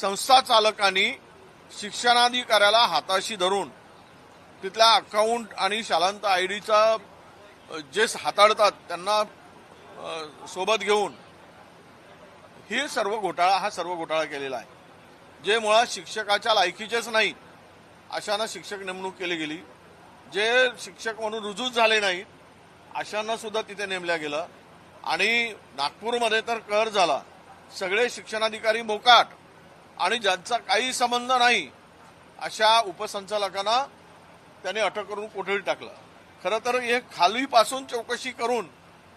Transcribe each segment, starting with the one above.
संस्था चालकांनी शिक्षणाधिकाऱ्याला हाताशी धरून तिथल्या अकाउंट आणि शालांत आय डीचा जे हाताळतात त्यांना सोबत घेऊन ही सर्व घोटाळा हा सर्व घोटाळा केलेला आहे. जे मुळात शिक्षकाच्या लायकीचेच नाही अशांना शिक्षक नेमणूक केली गेली. जे शिक्षक म्हणून रुजूच झाले नाहीत अशांना सुद्धा तिथे नेमल्या गेलं. आणि नागपूरमध्ये तर कर झाला. सगळे शिक्षणाधिकारी मोकाट. आणि ज्यांचा काही संबंध नाही अशा उपसंचालकांना त्याने अटक करून कोठडीत टाकलं. खरं तर हे खालीपासून चौकशी करून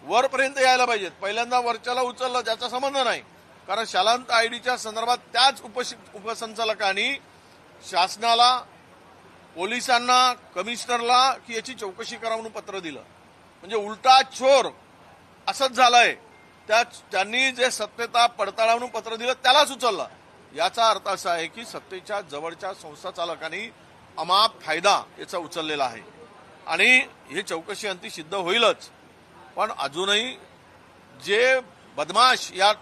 वरपर्यंत यायला पाहिजेत. पहिल्यांदा वरच्याला उचललं ज्याचा संबंध नाही. कारण शालांत आय डीच्या संदर्भात त्याच उपशि उपसंचालकांनी शासनाला पोलिसांना कमिशनरला की याची चौकशी करा म्हणून पत्र दिलं. म्हणजे उलटा चोर असंच झालंय. त्या त्यांनी जे सत्यता पडताळा म्हणून पत्र दिलं त्यालाच उचललं. याचा अर्थ असा आहे की सत्तेच्या जवळच्या संस्था चालकांनी अमाप फायदा याचा उचललेला आहे. आणि ही चौकशी अंती सिद्ध होईलच. पण अजूनही जे बदमाश या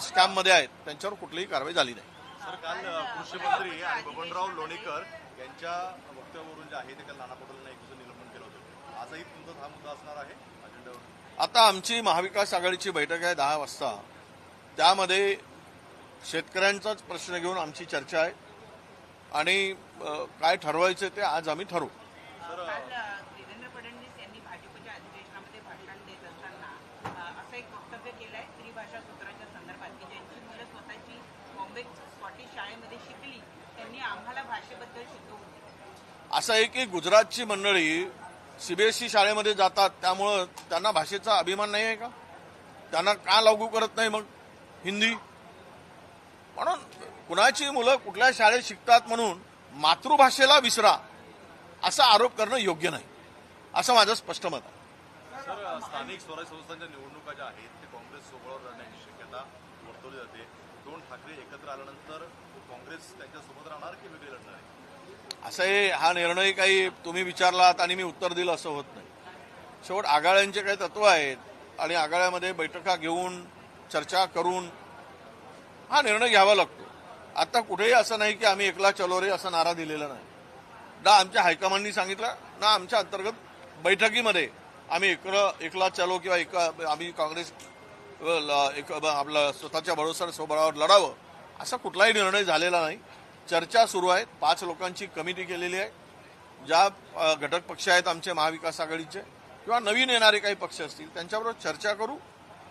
स्कॅममध्ये आहेत त्यांच्यावर कुठलीही कारवाई झाली नाही. सर काल कृषी मंत्री आणि बबनराव लोणीकर यांच्या वक्तव्यावरून जे आहे ते काल नाना पटोलेंना एक दिवस निलंबन केलं होतं. आजही तुमचा हा मुद्दा असणार आहे? अजेंड्यावर आता आमची महाविकास आघाडीची बैठक आहे दहा वाजता. त्यामध्ये शेतकऱ्यांचाच प्रश्न घेऊन आमची चर्चा आहे. आणि काय ठरवायचं ते आज आम्ही ठरवू. असं आहे की गुजरातची मंडळी सीबीएसई शाळेमध्ये जातात त्यामुळं त्यांना भाषेचा अभिमान नाही आहे का? त्यांना का लागू करत नाही मग हिंदी? म्हणून कुणाची मुलं कुठल्या शाळेत शिकतात म्हणून मातृभाषेला विसरा असा आरोप करणं योग्य नाही असं माझं स्पष्ट मत आहे. स्थानिक स्वराज्य संस्थांच्या निवडणुका ज्या आहेत ते काँग्रेस सोबळावर लढण्याची शक्यता वर्तवली जाते. दोन ठाकरे एकत्र आल्यानंतर काँग्रेस त्यांच्यासोबत राहणार की वेगळे लढणार आहे? असं हे हा निर्णय काही तुम्ही विचारलात आणि मी उत्तर दिलं असं होत नाही. शेवट आघाड्यांचे काही तत्व आहेत आणि आघाड्यामध्ये बैठका घेऊन चर्चा करून हा निर्णय घ्यावा लागतो. आता कुठेही असं नाही की आम्ही एकला चलो रे असा नारा दिलेला नाही. ना आमच्या हायकमांडनी सांगितलं ना आमच्या अंतर्गत बैठकीमध्ये आम्ही एकला एकला चलो किंवा एक आम्ही काँग्रेस ल- एक आपलं स्वतःच्या भरोसा स्वबळावर लढावं असा कुठलाही निर्णय झालेला नाही. चर्चा सुरू आहे पाच लोकांची कमिटी केलेली आहे. ज्या घटक पक्ष आहेत आमचे महाविकास आघाडीचे किंवा नवीन येणारे काही पक्ष असतील त्यांच्याबरोबर चर्चा करू.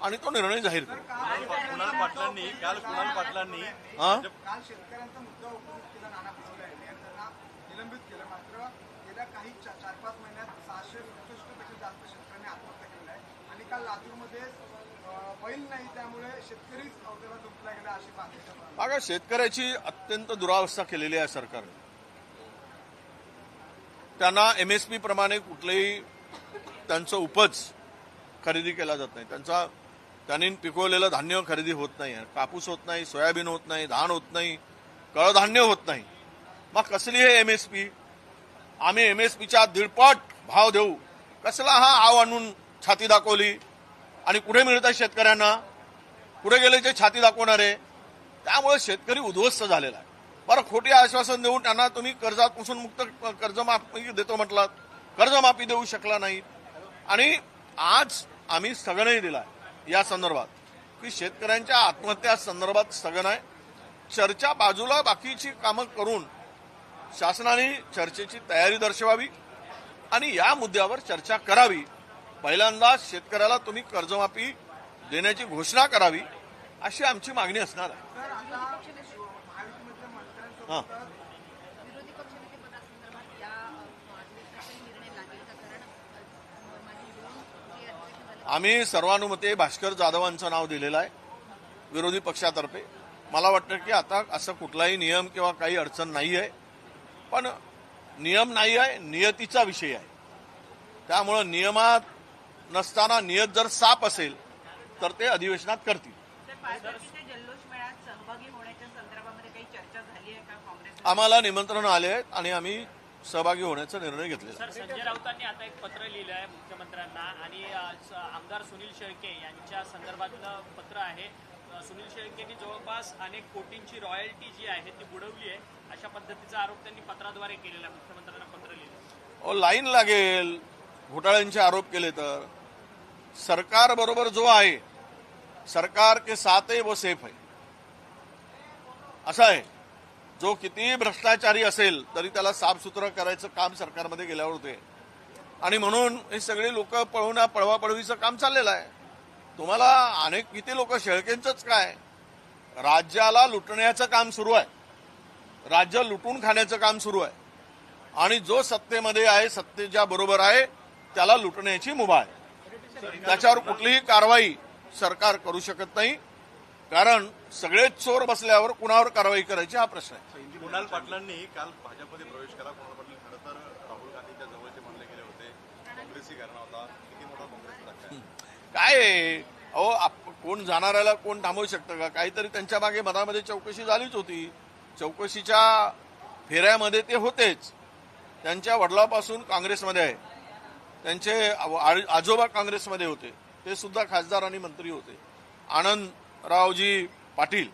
आणि तो निर्णय जाहीर करू. कुणाल पाटलांनी काल कुणाल पाटलांनी हा? काल शेतकऱ्यांचा मुद्दा उपस्थित केला नाना पटोले यांनी आणि त्यांना निलंबित केलं. मात्र गेल्या काही चा- चार पाच महिन्यात सहाशे सदुसष्टपेक्षा जास्त शेतकऱ्यांनी आत्महत्या केलेल्या आहे. आणि काल लातूरमध्ये अं, बैल नाही त्यामुळे शेतकरीच अवघडा दुखला गेला अशी बातमी बघा शेतकऱ्याची अत्यंत दुरावस्था केलेली आहे सरकारने. त्यांना एमएसपी प्रमाणे कुठलेही त्यांचं उपज खरेदी केला जात नाही. त्यांचा त्यांनी पिकवलेलं धान्य खरेदी होत नाही. कापूस होत नाही सोयाबीन होत नाही धान होत नाही कडधान्य होत नाही. मग कसली हे पी आम्ही एम एस पीच्या दीडपट भाव देऊ. कसला हा आव आणून छाती दाखवली? आणि कुठे मिळत आहे शेतकऱ्यांना? कुठे गेले जे छाती दाखवणारे? त्यामुळे शेतकरी उद्ध्वस्त झालेला आहे. बरं खोटी आश्वासन देऊन त्यांना तुम्ही कर्जापासून मुक्त कर्जमाफी देतो म्हटलात. कर्जमाफी देऊ शकला नाही आणि आज आम्ही स्थगनही आहे. या संदर्भात की शेतकऱ्यांच्या आत्महत्या संदर्भात स्थगन आहे. चर्चा बाजूला बाकीची कामं करून शासनाने चर्चेची तयारी दर्शवावी आणि या मुद्द्यावर चर्चा करावी. पहिल्यांदा शेतकऱ्याला तुम्ही कर्जमाफी देण्याची घोषणा करावी अशी आमची मागणी असणार आहे. हां विरोधी पक्षनेतेपदासंदर्भात या अ, अधिवेशनाचा निर्णय लागेल का कारण अ, माझी दोन जे अधिवेशन झाले आम्ही सर्वानुमते भास्कर जाधवांचं नाव दिलेलं आहे विरोधी पक्षातर्फे. मला वाटतं की आता असं कुठलाही नियम किंवा काही अडचण नाही आहे पण नियम नाही आहे नियतीचा विषय आहे. त्यामुळं नियमात नसताना नियत जर साप असेल तर ते अधिवेशनात करतील. आम्हाला निमंत्रण आले आहेत आणि आम्ही सहभागी होण्याचा निर्णय घेतलेला आहे. सर संजय राऊतांनी आता एक पत्र लिहिलं आहे मुख्यमंत्र्यांना आणि स- आमदार सुनील शेळके यांच्या संदर्भातलं पत्र आहे. सुनील शेळकेंनी जवळपास अनेक कोटींची रॉयल्टी जी आहे ती बुडवली आहे. अशा पद्धतीचा आरोप त्यांनी पत्राद्वारे केलेला आहे. मुख्यमंत्र्यांना पत्र लिहिलं अहो, लाईन लागेल. घोटाळ्यांचे आरोप केले तर. सरकार बरोबर जो आहे सरकार के साथ वो सेफ आहे. असं आहे. जो कितीही भ्रष्टाचारी असेल तरी त्याला साफसुथरं करायचं काम सरकारमध्ये गेल्यावर होते. आणि म्हणून हे सगळे लोक पळवण्या पळवापळवीचं काम चाललेलं आहे. तुम्हाला अनेक किती लोक शेळकेंचंच काय? राज्याला लुटण्याचं काम सुरू आहे. राज्य लुटून खाण्याचं काम सुरू आहे. आणि जो सत्तेमध्ये आहे सत्तेच्या बरोबर आहे त्याला लुटण्याची मुभा आहे. त्याच्यावर कुठलीही कारवाई सरकार करू शकत नाही. कारण सगळेच चोर बसल्यावर कुणावर कारवाई करायची हा प्रश्न आहे. कुणाल पाटलांनी काल भाजपमध्ये प्रवेश केला. कुणाल पाटील खरं तर राहुल गांधींच्या जवळचे मानले गेले होते. काँग्रेसही घराणा होता. किती मोठा आहे काय? अहो कोण जाणाऱ्याला कोण थांबवू शकतं का? काहीतरी त्यांच्या मागे मनामध्ये चौकशी झालीच होती. चौकशीच्या फेऱ्यामध्ये ते होतेच. त्यांच्या वडिलापासून काँग्रेसमध्ये आहे. त्यांचे आजोबा काँग्रेसमध्ये होते. ते सुद्धा खासदार आणि मंत्री होते. आनंदरावजी पाटील.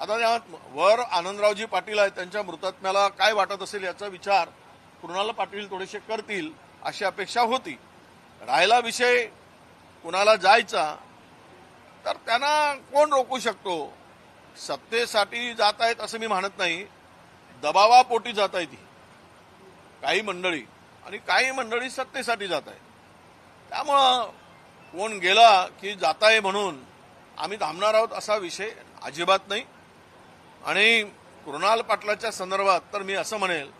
आता या वर आनंदरावजी पाटील आहेत त्यांच्या मृतात्म्याला काय वाटत असेल याचा विचार कुणाल पाटील थोडेसे करतील अशी अपेक्षा होती. राहिला विषय कुणाला जायचा तर त्यांना कोण रोखू शकतो? सत्तेसाठी जात आहेत असं मी म्हणत नाही. दबावापोटी जात आहेत ही. काही मंडळी आणि काही मंडळी सत्तेसाठी जात आहेत. त्यामुळं कोण गेला की जात आहे म्हणून आम्ही थांबणार आहोत असा विषय अजिबात नाही. आणि कृणाल पाटलाच्या संदर्भात तर मी असं म्हणेल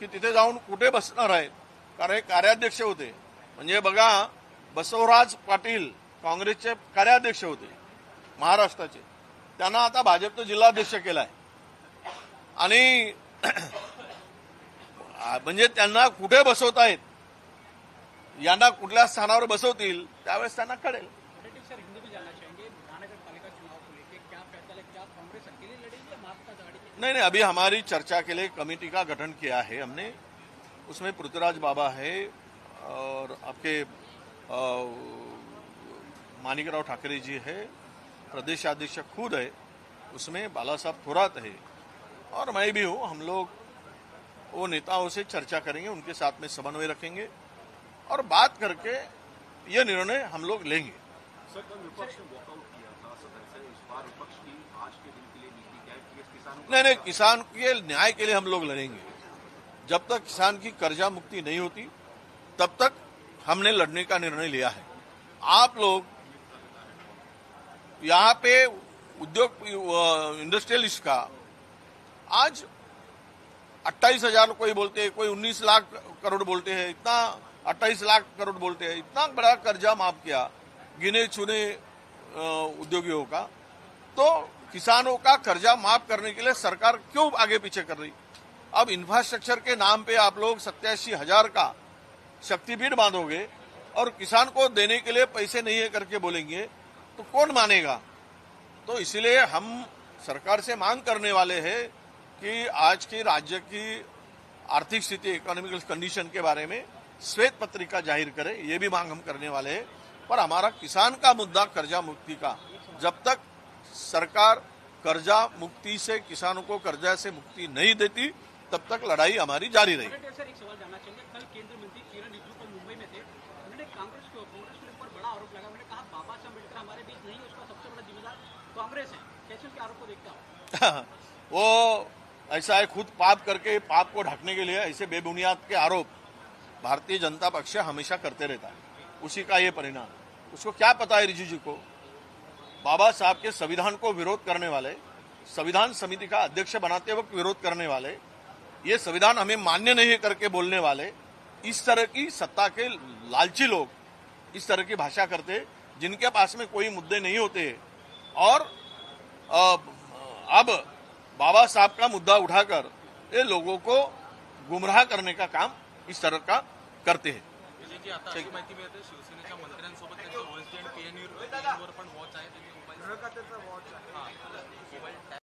की तिथे जाऊन कुठे बसणार आहेत? कारण हे कार्याध्यक्ष होते. म्हणजे बघा बसवराज पाटील काँग्रेसचे कार्याध्यक्ष होते महाराष्ट्राचे. त्यांना आता भाजपचं जिल्हाध्यक्ष केलाय. आणि म्हणजे त्यांना कुठे बसवत आहेत यांना कुठल्या स्थानावर बसवतील? त्यावेळेस त्यांना कळेल. नहीं नहीं, अभी हमारी चर्चा के लिए कमेटी का गठन किया है हमने। उसमें पृथ्वीराज बाबा है और आपके मानिकराव ठाकरे जी है प्रदेश अध्यक्ष खुद है, उसमें बाला साहब थोरात है। और मैं भी हूँ, हम लोग, वो नेताओं से चर्चा करेंगे, उनके साथ में समन्वय रखेंगे और बात करके ये निर्णय हम लोग लेंगे। सर, कल विपक्ष ने वॉकआउट किया था, सदन से। इस बार विपक्ष की आज के दिन नहीं नहीं, किसान के न्याय के लिए हम लोग लड़ेंगे। जब तक किसान की कर्जा मुक्ति नहीं होती, तब तक हमने लड़ने का निर्णय लिया है। आप लोग यहाँ पे उद्योग इंडस्ट्रियलिस्ट का, आज अट्ठाईस हज़ार कोई बोलते हैं, कोई उन्नीस लाख करोड़ बोलते हैं, इतना अट्ठाईस लाख करोड़ बोलते हैं, इतना बड़ा कर्जा माफ़ किया गिने चुने उद्योगियों का तो किसानों का कर्जा माफ़ करने के लिए सरकार क्यों आगे पीछे कर रही? अब इंफ्रास्ट्रक्चर के नाम पे आप लोग सत्यासी हज़ार का शक्तिपीठ बांधोगे और किसान को देने के लिए पैसे नहीं है करके बोलेंगे तो कौन मानेगा? तो इसलिए हम सरकार से मांग करने वाले हैं कि आज की राज्य की आर्थिक स्थिति इकोनॉमिकल कंडीशन के बारे में श्वेत पत्रिका ज़ाहिर करे, ये भी मांग हम करने वाले हैं। पर हमारा किसान का मुद्दा, कर्जा मुक्ति का, जब तक सरकार कर्जा मुक्ति से किसानों को कर्जा से मुक्ति नहीं देती तब तक लड़ाई हमारी जारी रहेगी सेक्रेटरी सर एक सवाल जानना चाहेंगे कल केंद्रीय मंत्री किरण रिजिजू को मुंबई में थे उन्होंने कांग्रेस को कांग्रेस के ऊपर बड़ा आरोप लगा उन्होंने कहा बाबा साहब अम्बेडकर हमारे बीच नहीं है उसका सबसे बड़ा जिम्मेदार कांग्रेस है। कैसे उनके आरोप को देखता हो वो ऐसा है खुद पाप करके पाप को ढकने के लिए ऐसे बेबुनियाद के आरोप भारतीय जनता पक्ष हमेशा करते रहता है। उसी का ये परिणाम। उसको क्या पता है रिजिजू को? बाबा साहब के संविधान को विरोध करने वाले, संविधान समिति का अध्यक्ष बनाते वक्त विरोध करने वाले, ये संविधान हमें मान्य नहीं करके बोलने वाले, इस तरह की सत्ता के लालची लोग, इस तरह की भाषा करते, जिनके पास में कोई मुद्दे नहीं होते। और, अब बाबा साहब का मुद्दा उठाकर ये लोगों को गुमराह करने का काम इस तरह का करते हैं। ग्रह आणि वॉच आहे